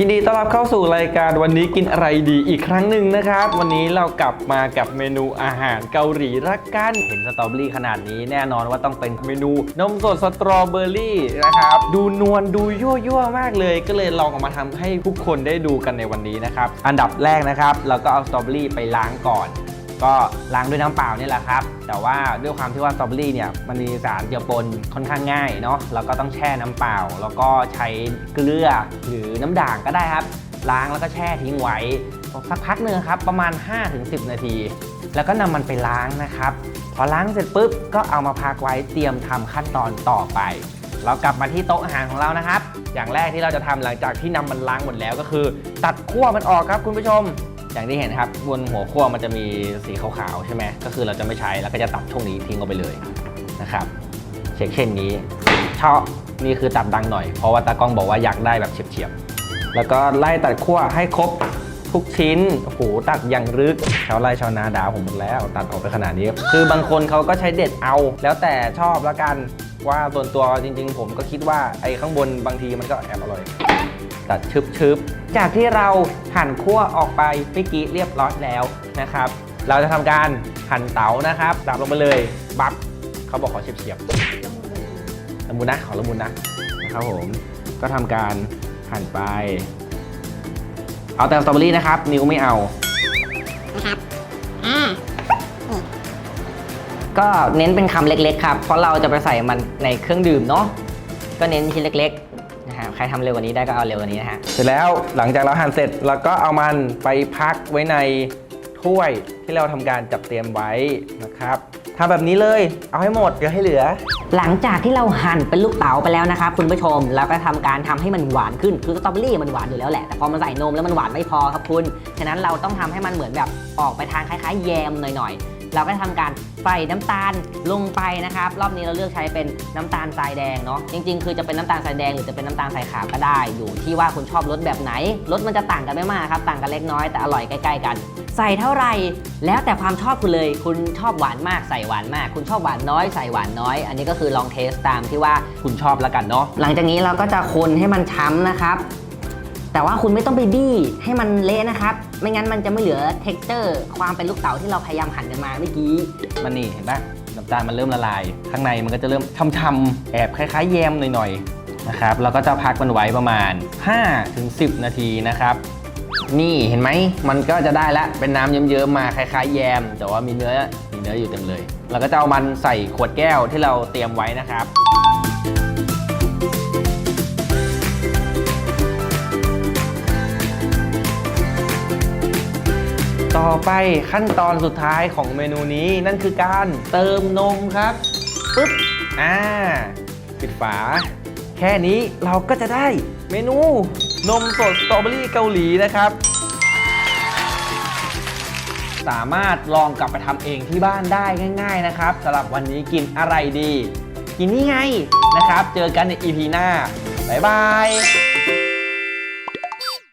ยินดีต้อนรับเข้าสู่รายการวันนี้กินอะไรดีอีกครั้งหนึ่งนะครับ วันนี้เรากลับมากับเมนูอาหารเกาหลีรักกัน เห็นสตรอเบอรี่ขนาดนี้แน่นอนว่าต้องเป็นเมนูนมสดสตรอเบอรี่นะครับดูนวลดูยั่วยั่วๆมากเลย ก็เลยลองออกมาทำให้ทุกคนได้ดูกันในวันนี้นะครับอันดับแรกนะครับ เราก็เอาสตรอเบอรี่ไปล้างก่อน ก็ล้างด้วยน้ำเปล่านี่แหละครับ แต่ว่าด้วยความที่ว่าสตรอเบอรี่เนี่ยมันมีสารเจือปนค่อนข้างง่ายเนาะเราก็ต้องแช่น้ำเปล่า แล้วก็ใช้เกลือหรือน้ำด่างก็ได้ครับ ล้างแล้วก็แช่ทิ้งไว้สักพักหนึ่งครับประมาณ 5-10 นาที แล้วก็นำมันไปล้างนะครับ พอล้างเสร็จปุ๊บก็เอามาพักไว้เตรียมทำขั้นตอนต่อไป เรากลับมาที่โต๊ะอาหารของเรานะครับ อย่างแรกที่เราจะทำหลังจากที่นำมันล้างหมดแล้วก็คือ ตัดขั้วมันออกครับคุณผู้ชม อย่างที่เห็นนะครับบนหัวขั้วมันจะมีสีขาวๆใช่ไหมก็คือเราจะไม่ใช้แล้วก็จะตัดช่วงนี้ทิ้งออกไปเลยนะครับเช็คเช่นนี้ชาะนี่คือตัดดังหน่อย เพราะว่าตากล้องบอกว่าอยากได้แบบเฉียบๆแล้วก็ไล่ตัดขั้วให้ครบทุกชิ้นโอ้โหตัดอย่างลึกชาวไร่ชาวนาด่าผมหมดแล้วตัดออกไปขนาดนี้ คือบางคนเขาก็ใช้เด็ดเอา แล้วแต่ชอบละกันว่าส่วนตัวจริง ๆ ผมก็คิดว่าไอ้ข้างบนบางทีมันก็แอบอร่อย ตัดชึบๆจากที่เราหั่นขั้วออกไปเมื่อกี้เรียบร้อยแล้วนะครับ เราจะทำการหั่นเต๋านะครับสับลงไปเลยบับเขาบอกขอเฉียบๆละมุนนะขอละมุนนะนะครับผมก็ทำการหั่นไป เอาแต่สตรอเบอรี่นะครับ นิ้วไม่เอานะครับอ่านี่ก็เน้นเป็นคำเล็กๆครับ เพราะเราจะไปใส่มันในเครื่องดื่มเนาะก็เน้นชิ้นเล็กๆ นะฮะใครทำเร็วกว่านี้ได้ก็เอาเร็วกว่านี้นะฮะเสร็จแล้วหลังจากเราหั่นเสร็จเราก็เอามันไปพักไว้ในถ้วยที่เราทำการจัดเตรียมไว้นะครับทำแบบนี้เลย เอาให้หมดอย่าให้เหลือ หลังจากที่เราหั่นเป็นลูกเต๋าไปแล้วนะครับคุณผู้ชมแล้วก็ทำการทำให้มันหวานขึ้นคือสตรอเบอรี่มันหวานอยู่แล้วแหละแต่พอมันใส่นมแล้วมันหวานไม่พอครับคุณฉะนั้นเราต้องทำให้มันเหมือนแบบออกไปทางคล้ายๆแยมหน่อยๆ เราก็ทำการใส่น้ำตาลลงไปนะครับ รอบนี้เราเลือกใช้เป็นน้ำตาลทรายแดงเนาะจริง ๆ คือจะเป็นน้ำตาลทรายแดงหรือจะเป็นน้ำตาลทรายขาวก็ได้ อยู่ที่ว่าคุณชอบรสแบบไหนรสมันจะต่างกันไม่มากครับต่างกันเล็กน้อยแต่อร่อยใกล้ๆกันใส่เท่าไหร่แล้วแต่ความชอบคุณเลย คุณชอบหวานมากใส่หวานมาก คุณชอบหวานน้อยใส่หวานน้อย อันนี้ก็คือลองเทสตามที่ว่าคุณชอบแล้วกันเนาะหลังจากนี้เราก็จะคนให้มันช้ำนะครับ แต่ว่าคุณไม่ต้องไปบี้ให้มันเละนะครับ ไม่งั้นมันจะไม่เหลือเท็กเจอร์ ความเป็นลูกเต๋าที่เราพยายามหั่นกันมาเมื่อกี้ มันนี่เห็นปะน้ำตาลมันเริ่มละลาย ข้างในมันก็จะเริ่มช่ำๆแอบคล้ายๆแยมหน่อยๆนะครับเราก็จะพักมันไว้ประมาณ 5-10 นาทีนะครับ นี่เห็นไหมมันก็จะได้ล้วเป็นน้ำเยิ้มๆมาคล้ายๆแยม แต่ว่ามีเนื้อมีเนื้ออยู่เต็มเลยเราก็จะเอามันใส่ขวดแก้วที่เราเตรียมไว้นะครับ ไปขั้นตอนสุดท้ายของเมนูนี้นั่นคือการเติมนมครับปึ๊บอ่าปิดฝา แค่นี้เราก็จะได้เมนู นมสดสตรอเบอรี่เกาหลีนะครับ สามารถลองกลับไปทำเองที่บ้านได้ง่าย ๆนะครับสำหรับวันนี้กินอะไรดี กินนี่ไงนะครับ เจอกันใน EP หน้า บ๊ายบาย